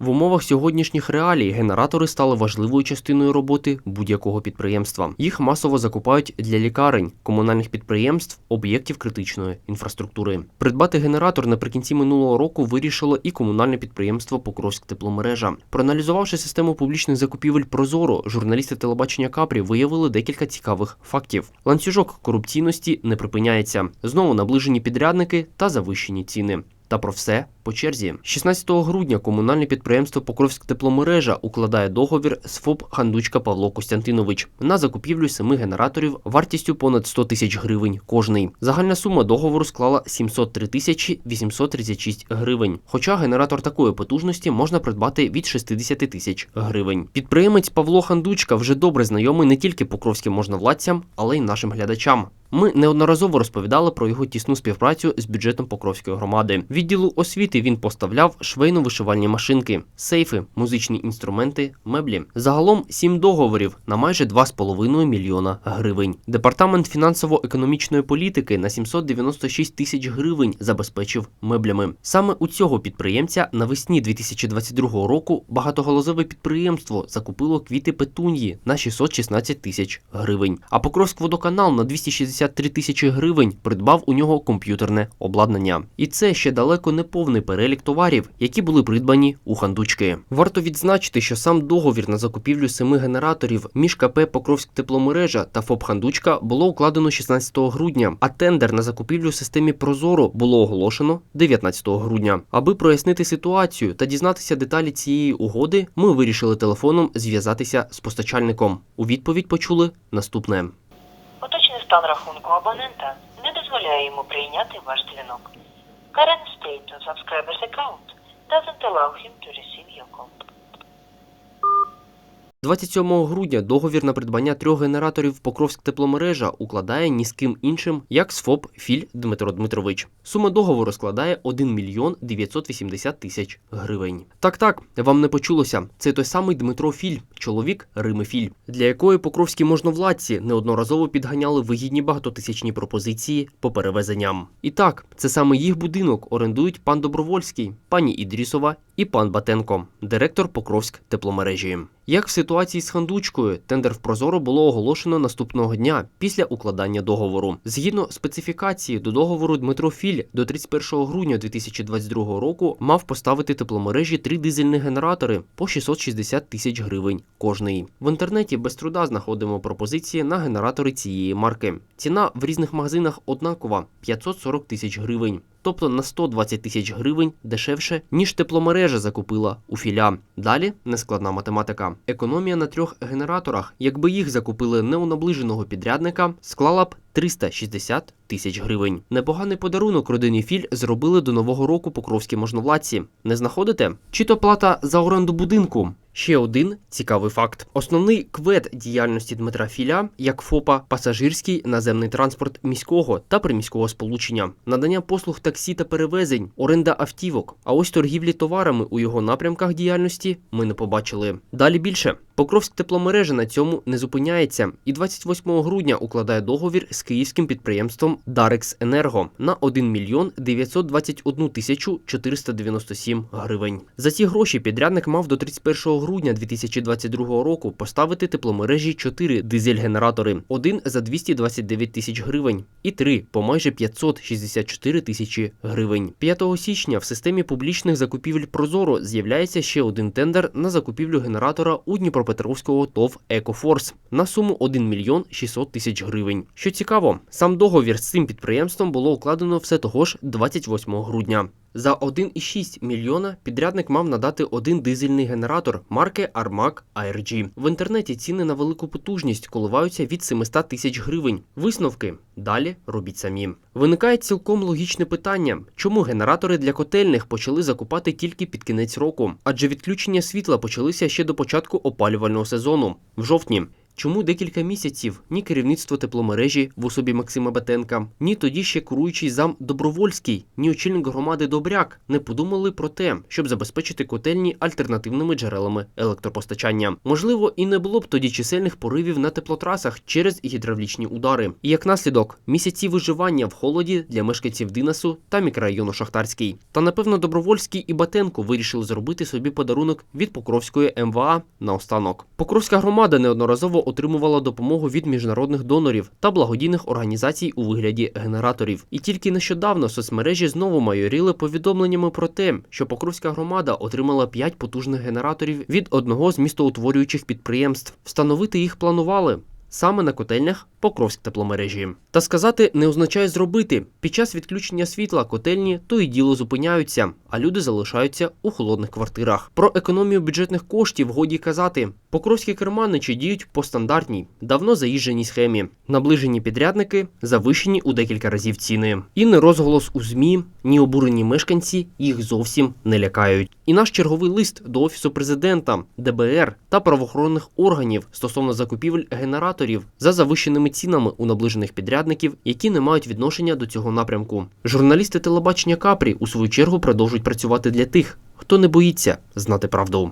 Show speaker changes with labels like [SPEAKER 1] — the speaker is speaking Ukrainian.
[SPEAKER 1] В умовах сьогоднішніх реалій генератори стали важливою частиною роботи будь-якого підприємства. Їх масово закупають для лікарень, комунальних підприємств, об'єктів критичної інфраструктури. Придбати генератор наприкінці минулого року вирішило і комунальне підприємство Покровськ тепломережа. Проаналізувавши систему публічних закупівель Прозоро, журналісти телебачення Капрі виявили декілька цікавих фактів. Ланцюжок корупційності не припиняється. Знову наближені підрядники та завищені ціни. Та про все по черзі. 16 грудня комунальне підприємство Покровськ тепломережа укладає договір з ФОП Хандучка Павло Костянтинович на закупівлю семи генераторів вартістю понад 100 тисяч гривень кожний. Загальна сума договору склала 703 тисячі 836 гривень. Хоча генератор такої потужності можна придбати від 60 тисяч гривень. Підприємець Павло Хандучка вже добре знайомий не тільки покровським можновладцям, але й нашим глядачам. Ми неодноразово розповідали про його тісну співпрацю з бюджетом Покровської громади. Відділу освіти він поставляв швейно-вишивальні машинки, сейфи, музичні інструменти, меблі. Загалом сім договорів на майже 2,5 мільйона гривень. Департамент фінансово-економічної політики на 796 тисяч гривень забезпечив меблями. Саме у цього підприємця навесні 2022 року багатоголозове підприємство закупило квіти петуньї на 616 тисяч гривень. А Покровськводоканал на 263 тисячі гривень придбав у нього комп'ютерне обладнання. І це ще далеко не повний перелік товарів, які були придбані у хандучки. Варто відзначити, що сам договір на закупівлю семи генераторів між КП Покровськ тепломережа та ФОП Хандучка було укладено 16 грудня, а тендер на закупівлю системі Прозоро було оголошено 19 грудня. Аби прояснити ситуацію та дізнатися деталі цієї угоди, ми вирішили телефоном зв'язатися з постачальником. У відповідь почули наступне.
[SPEAKER 2] Стан рахунку абонента не дозволяє йому прийняти ваш дзвінок. Current state of subscriber's account doesn't allow him to receive your call.
[SPEAKER 1] 27 грудня договір на придбання трьох генераторів Покровськ тепломережа укладає ні з ким іншим, як з ФОП Філь Дмитро Дмитрович. Сума договору складає 1 мільйон 980 тисяч гривень. Так, так, вам не почулося. Це той самий Дмитро Філь, чоловік Рими Філь, для якої покровські можновладці неодноразово підганяли вигідні багатотисячні пропозиції по перевезенням. І так, це саме їх будинок орендують пан Добровольський, пані Ідрісова і пан Батенко, директор Покровськ тепломережі. Як в ситуації з хандучкою, тендер в Прозоро було оголошено наступного дня після укладання договору. Згідно специфікації до договору Дмитро Філь до 31 грудня 2022 року мав поставити тепломережі три дизельні генератори по 660 тисяч гривень кожний. В інтернеті без труда знаходимо пропозиції на генератори цієї марки. Ціна в різних магазинах однакова 540 тисяч гривень. Тобто на 120 тисяч гривень дешевше, ніж тепломережа закупила у філя. Далі нескладна математика. Економія на трьох генераторах, якби їх закупили не у наближеного підрядника, склала б 360 тисяч гривень. Непоганий подарунок родині Філь зробили до нового року покровські можновладці. Не знаходите? Чи то плата за оренду будинку? Ще один цікавий факт: основний квет діяльності Дмитра Філя як ФОПа пасажирський наземний транспорт міського та приміського сполучення, надання послуг таксі та перевезень, оренда автівок. А ось торгівлі товарами у його напрямках діяльності ми не побачили. Далі більше. Покровськ тепломережа на цьому не зупиняється і 28 грудня укладає договір з київським підприємством Дарекс Енерго на 1 мільйон 921 тисячу 497 гривень. За ці гроші підрядник мав до 31 грудня 2022 року поставити тепломережі 4 дизель-генератори, один за 229 тисяч гривень і три по майже 564 тисячі гривень. 5 січня в системі публічних закупівель Прозоро з'являється ще один тендер на закупівлю генератора у Дніпропетровського ТОВ Екофорс на суму 1 мільйон 600 тисяч гривень. Що цікаво, сам договір з цим підприємством було укладено все того ж 28 грудня. За 1,6 мільйона підрядник мав надати один дизельний генератор марки Armac ARG. В інтернеті ціни на велику потужність коливаються від 700 тисяч гривень. Висновки далі робіть самі. Виникає цілком логічне питання: чому генератори для котельних почали закупати тільки під кінець року? Адже відключення світла почалися ще до початку опалювального сезону в жовтні. Чому декілька місяців ні керівництво тепломережі в особі Максима Бетенка, ні тоді ще керуючий зам Добровольський, ні очільник громади Добряк не подумали про те, щоб забезпечити котельні альтернативними джерелами електропостачання. Можливо, і не було б тоді чисельних поривів на теплотрасах через гідравлічні удари. І як наслідок, місяці виживання в холоді для мешканців Динасу та мікрорайону Шахтарський. Та напевно Добровольський і Батенко вирішили зробити собі подарунок від Покровської МВА наостанок. Покровська громада неодноразово отримувала допомогу від міжнародних донорів та благодійних організацій у вигляді генераторів. І тільки нещодавно соцмережі знову майоріли повідомленнями про те, що Покровська громада отримала 5 потужних генераторів від одного з містоутворюючих підприємств. Встановити їх планували. Саме на котельнях Покровськ тепломережі. Та сказати не означає зробити. Під час відключення світла котельні то і діло зупиняються, а люди залишаються у холодних квартирах. Про економію бюджетних коштів годі казати. Покровські керманичі діють по стандартній, давно заїждженій схемі. Наближені підрядники завищені у декілька разів ціни. І не розголос у ЗМІ, ні обурені мешканці їх зовсім не лякають. І наш черговий лист до офісу президента, ДБР та правоохоронних органів стосовно закупівель генераторів за завищеними цінами у наближених підрядників, які не мають відношення до цього напрямку. Журналісти телебачення Капрі у свою чергу продовжують працювати для тих, хто не боїться знати правду.